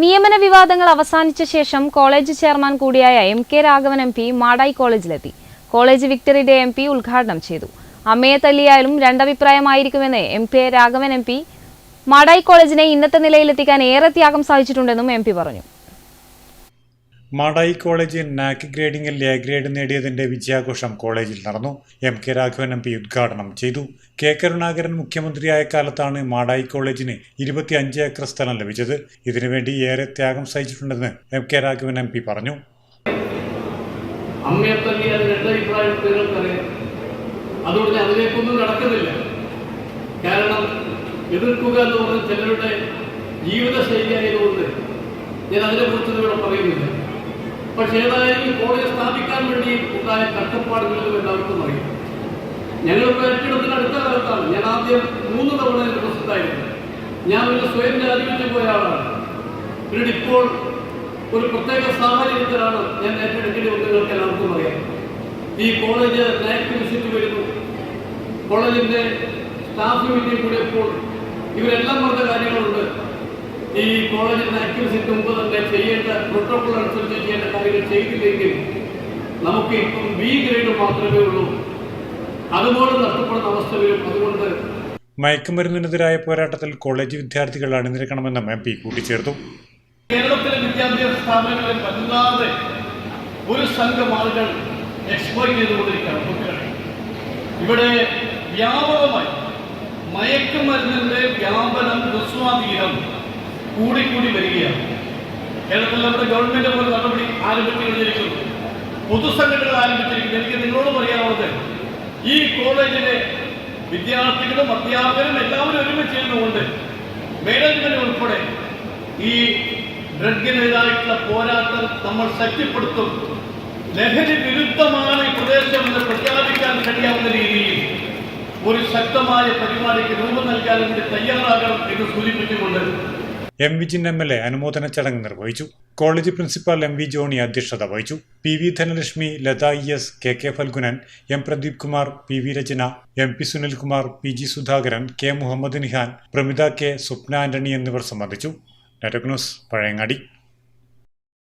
നിയമന വിവാദങ്ങൾ അവസാനിച്ച ശേഷം കോളേജ് ചെയർമാൻ കൂടിയായ M K Raghavan M P Madayi കോളേജിലെത്തി. College victory day M P ഉദ്ഘാടനം ചെയ്തു. അമ്മയെ തല്ലിയാലും രണ്ടഭിപ്രായമായിരിക്കുമെന്ന് M K Raghavan M P Madayi കോളേജിനെ ഇന്നത്തെ നിലയിലെത്തിക്കാൻ ഏറെ ത്യാഗം സാധിച്ചിട്ടുണ്ടെന്നും എം പി പറഞ്ഞു. മാടായി കോളേജിൽ നാക് ഗ്രേഡിംഗിൽ എ ഗ്രേഡ് നേടിയതിന്റെ വിജയാഘോഷം കോളേജിൽ നടന്നു. M K Raghavan M P ഉദ്ഘാടനം ചെയ്തു. കെ കരുണാകരൻ മുഖ്യമന്ത്രിയായ കാലത്താണ് മാടായി കോളേജിന് ഇരുപത്തിയഞ്ച് ഏക്കർ സ്ഥലം ലഭിച്ചത്. ഇതിനുവേണ്ടി ഏറെ ത്യാഗം സഹിച്ചിട്ടുണ്ടെന്ന് M K Raghavan M P പറഞ്ഞു. നടക്കുന്നില്ല. കാരണം എതിർക്കുക എന്ന് പറഞ്ഞ ചിലരുടെ ജീവിതശൈലി ആയതുകൊണ്ട് ഞാൻ അതിനെക്കുറിച്ചൊന്നും ഇവിടെ പറയുന്നില്ല. പക്ഷേ ഏതായാലും കോളേജ് സ്ഥാപിക്കാൻ വേണ്ടി ഉണ്ടായ കഷ്ടപ്പാടുകളും എല്ലാവർക്കും അറിയാം ഞങ്ങളിപ്പോൾ ഏറ്റെടുത്തിന് അടുത്ത കാലത്താണ്. ഞാൻ ആദ്യം മൂന്ന് തവണ പ്രസിഡന്റായിരുന്നു ഞാൻ ഒരു സ്വയം രാജിവെച്ച് പോയ ആളാണ്. പിന്നീട് ഇപ്പോൾ ഒരു പ്രത്യേക സാഹചര്യത്തിലാണ് ഞാൻ ഏറ്റെടുക്കേണ്ടി വന്നത് നിങ്ങൾക്ക് എല്ലാവർക്കും അറിയാം. ഈ കോളേജ് നാക്ക് വിസിറ്റ് വരുന്നു. കോളേജിന്റെ സ്റ്റാഫ് മീറ്റിംഗ് കൂടിയപ്പോൾ ഇവരെല്ലാം പറഞ്ഞ കാര്യങ്ങളുണ്ട്. ഈ കോളേജിൽ ആക്ടിവിസിറ്റ് വിസിറ്റ് മുമ്പ് തന്നെ ചെയ്യേണ്ട പ്രോട്ടോകോൾ അനുസരിച്ച് ചെയ്തില്ലെങ്കിൽ നമുക്ക് ഇപ്പം ബി ഗ്രേഡ് മാത്രമേ ഉള്ളൂ. അതുപോലെ നഷ്ടപ്പെടുന്ന അവസ്ഥ വരും അതുകൊണ്ട് മയക്കുമരുന്നിനെതിരായ പോരാട്ടത്തിൽ കോളേജ് വിദ്യാർത്ഥികൾ അണിനിരക്കണമെന്നും എം പി കൂട്ടിച്ചേർത്തു. കേരളത്തിലെ വിദ്യാഭ്യാസ സ്ഥാപനങ്ങളിൽ വല്ലാതെ ഒരു സംഘം ആളുകൾ എക്സ്പ്ലോയിൻ ചെയ്തുകൊണ്ടിരിക്കുകയാണ് കുട്ടികളെ ഇവിടെ വ്യാപകമായി മയക്കുമരുന്നിന്റെ വ്യാപനം ദുസ്വാധീനം കൂടിക്കൂടി വരികയാണ്. കേരളത്തിൽ നമ്മുടെ ഗവൺമെന്റ് പോലെ നടപടി ആരംഭിച്ചു കഴിഞ്ഞിരിക്കുന്നു പൊതുസംഘടനകൾ ആരംഭിച്ചിരിക്കുന്നു. എനിക്ക് നിങ്ങളോട് പറയാനുള്ളത് ഈ കോളേജിലെ വിദ്യാർത്ഥികളും അധ്യാപകരും എല്ലാവരും ഒരുമിച്ച് ചേർന്നുകൊണ്ട് മാനേജ്മെന്റ് ഉൾപ്പെടെ ഈ ഡ്രഗിനെതിരായിട്ടുള്ള പോരാട്ടം നമ്മൾ ശക്തിപ്പെടുത്തും. ലഹരി വിരുദ്ധമാണ് ഈ പ്രദേശം എന്ന് പ്രഖ്യാപിക്കാൻ കഴിയാവുന്ന രീതിയിൽ ഒരു ശക്തമായ പരിപാടിക്ക് രൂപം നൽകാൻ വേണ്ടി തയ്യാറാകണം എന്ന് സൂചിപ്പിച്ചുകൊണ്ട് M Vijin M L A അനുമോദന ചടങ്ങ് നിർവഹിച്ചു. College principal M V Johny അധ്യക്ഷത വഹിച്ചു. P V Dhanalakshmi Latha E S K K Phalgunan M Pradeep Kumar P V Rachana M P Sunilkumar P G Sudhakaran K Muhammad Nihan Pramitha K Swapna Antony എന്നിവർ സംബന്ധിച്ചു. നെറ്റക് news Pazhayangadi.